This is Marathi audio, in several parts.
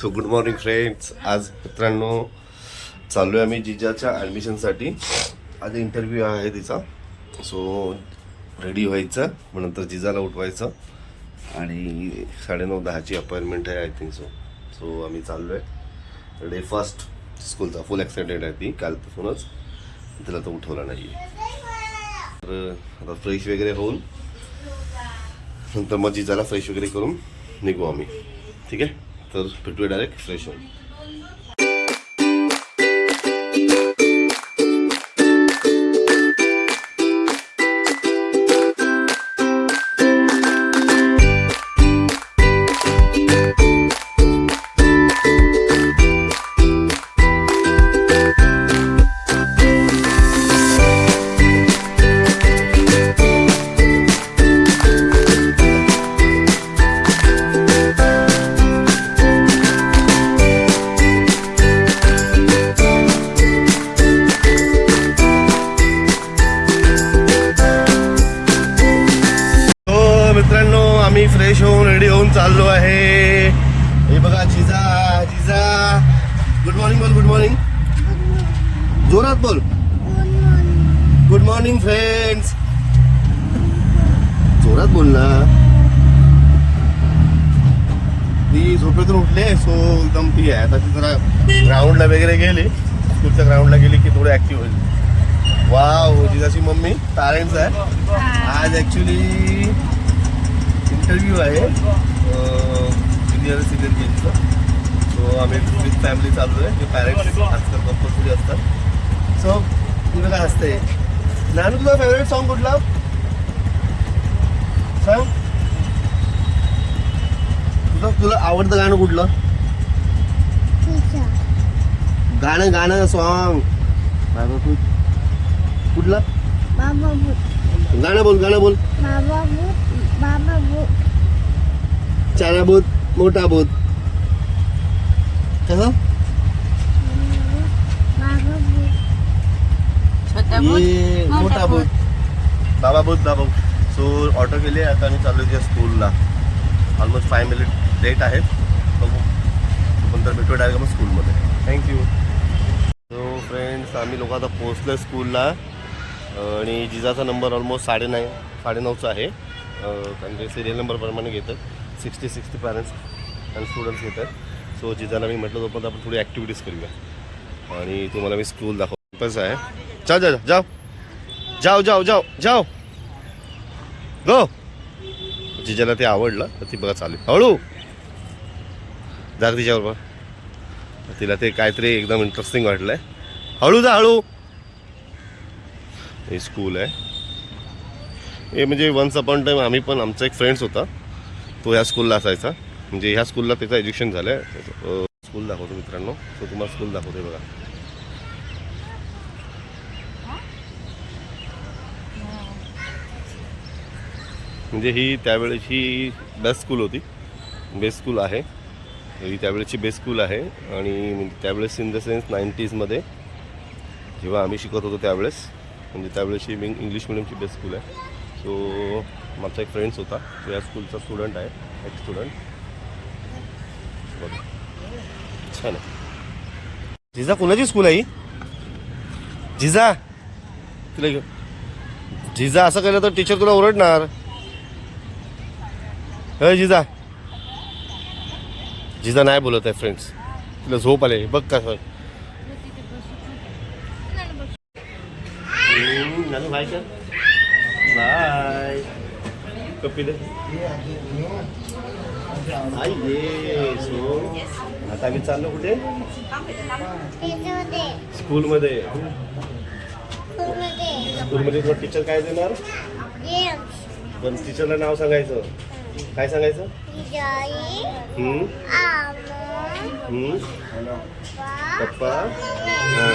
सो गुड मॉर्निंग फ्रेंड्स आज मित्रांनो चाललो आहे आम्ही जिजाच्या ॲडमिशनसाठी आज इंटरव्ह्यू आहे तिचा. सो रेडी व्हायचं. मग नंतर जिजाला उठवायचं. आणि साडेनऊ दहाची अपॉइंटमेंट आहे आय थिंक सो सो आम्ही चाललो आहे डे फर्स्ट स्कूलचा फुल ॲक्सिडेंट आहे ती कालपासूनच. तिला तर उठवला नाही तर आता फ्रेश वगैरे होऊन नंतर मग जिजाला फ्रेश वगैरे करून निघू आम्ही. ठीक आहे? तर भेटूया डायरेक्ट फ्रेश होऊन. आम्ही फ्रेश होऊन रेडी होऊन चाललो आहे. हे बघा जिजा जिजा. गुड मॉर्निंग बोल गुड मॉर्निंग जोरात बोल. गुड मॉर्निंग फ्रेंड्स जोरात बोल ना. ती झोपेतून उठले सो एकदम ती आहे. आता ती जरा ग्राउंडला वगैरे गेली. स्कूलच्या ग्राउंडला गेली की थोडं ऍक्टिव्ह होईल. वाव जिजाची मम्मी पॅरेंट्स आहे. आज ॲक्च्युली इंटरव्ह्यू आहे. ज्युनियर सिनियर केजीचा सो आम्ही विथ फॅमिली चाललो आहे जे पॅरेंट्स आजकाल कंपल्सरी असतात. सो तुला काय असते नानू तुझा फेवरेट सॉन्ग कुठला? सांग. तुझं तुला आवडतं गाणं कुठलं? गाणं गाणं सॉन्ग बाबा तू कुठलं? गाणं बोल गाणं बोल. बाबा भूत बाबा भूत चारा भूत मोठा भूत. कसं? ये मोठा भूत. बाबा भूत बाबा सो ऑटो केली आता आम्ही चाललो त्या स्कूलला. ऑलमोस्ट फाय मिनिट लेट आहे बघू. नंतर भेटू डायरेक्ट मग स्कूलमध्ये. थँक्यू सो फ्रेंड्स आम्ही लोक आता पोहोचलो स्कूलला. आणि जिजाचा नंबर ऑलमोस्ट साडे नाईन साडेनऊचा आहे. कारण सिरियल नंबरप्रमाणे घेतात. सिक्स्टी सिक्स्टी पॅरेंट्स आणि स्टुडंट्स घेतात. सो जिजाला मी म्हटलं तोपर्यंत आपण थोडी ॲक्टिव्हिटीज करूया. आणि तुम्हाला मी स्कूल दाखव कॅम्पस आहे. चल जा जाओ जाओ जाओ जाओ जाओ गो जिजाला ते आवडलं तर ती बघा चालेल. हळू. जा तिच्याबरोबर तिला ते काहीतरी एकदम इंटरेस्टिंग वाटलंय. हळू जा हळू. हे स्कूल आहे. हे म्हणजे वन्स अपॉन टाईम आम्ही पण आमचा एक फ्रेंड्स होता. तो ह्या स्कूलला असायचा. म्हणजे ह्या स्कूलला त्याचं एज्युकेशन झालं आहे स्कूल दाखवतो मित्रांनो. तो तुम्हाला स्कूल दाखवते बघा. म्हणजे ही त्यावेळेची बेस्ट स्कूल होती. बेस्ट स्कूल आहे. ही त्यावेळेची बेस्ट स्कूल आहे. आणि त्यावेळेस इन द सेन्स नाईन्टीजमध्ये जेव्हा आम्ही शिकत होतो त्यावेळेस म्हणजे त्यावेळेस ही इंग्लिश मिडियमची बेस्ट स्कूल आहे. सो माझा एक फ्रेंड्स होता. तो या स्कूलचा स्टुडंट आहे. एक स्टुडंट बघा. छान आहे. जिजा कोणाची स्कूल आहे ही? जिजा. तिला घेऊ जिजा असं केलं तर टीचर तुला ओरडणार. अय जिजा. जिजा नाही बोलत आहे फ्रेंड्स तिला झोप आले. बघ का सर. बाय. कपिल आई ये सो आता आम्ही चाललो कुठे? स्कूलमध्ये. स्कूलमध्ये. तुला टीचर काय देणार? पण टीचरला नाव सांगायचं. काय सांगायचं? हम्म, आमो हम्म, पा पप्पा हां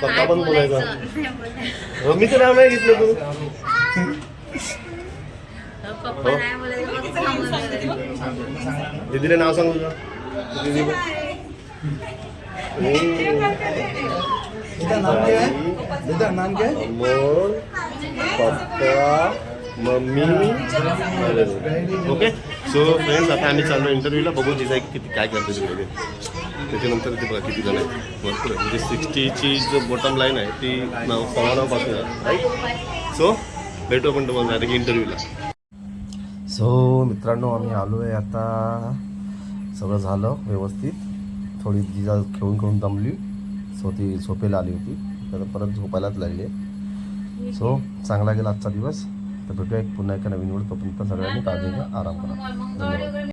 पप्पा पण बोलायचं मम्मीचं नाव नाही घेतलं तू पप्पा नाही बोलायचं दीदीला नाव सांग तुझं दीदी नाम क्या है बेटा नाम क्या है Amol papa mummy okay so friends आता आम्ही चाललो इंटरव्ह्यूला बघू जिजा किती काय करतो तिकडे त्याच्यानंतर ते बघा किती जण आहे भरपूर आहे म्हणजे सिक्स्टीची जो बॉटम लाईन आहे ती नाव सव्वा आहे राईट सो भेटू आपण तुम्हाला डायरेक्ट इंटरव्ह्यूला सो मित्रांनो आम्ही आलो आहे आता. सगळं झालं व्यवस्थित. थोडी जिजा खेळून खेळून दमली. सो ती झोपेला आली होती. तर परत झोपायलाच लागली सो चांगला गेला आजचा दिवस. तर भेटूया एक पुन्हा एका नवीन वेळ तोपर्यंत सगळ्यांनी काळजी घ्या आराम करा. धन्यवाद.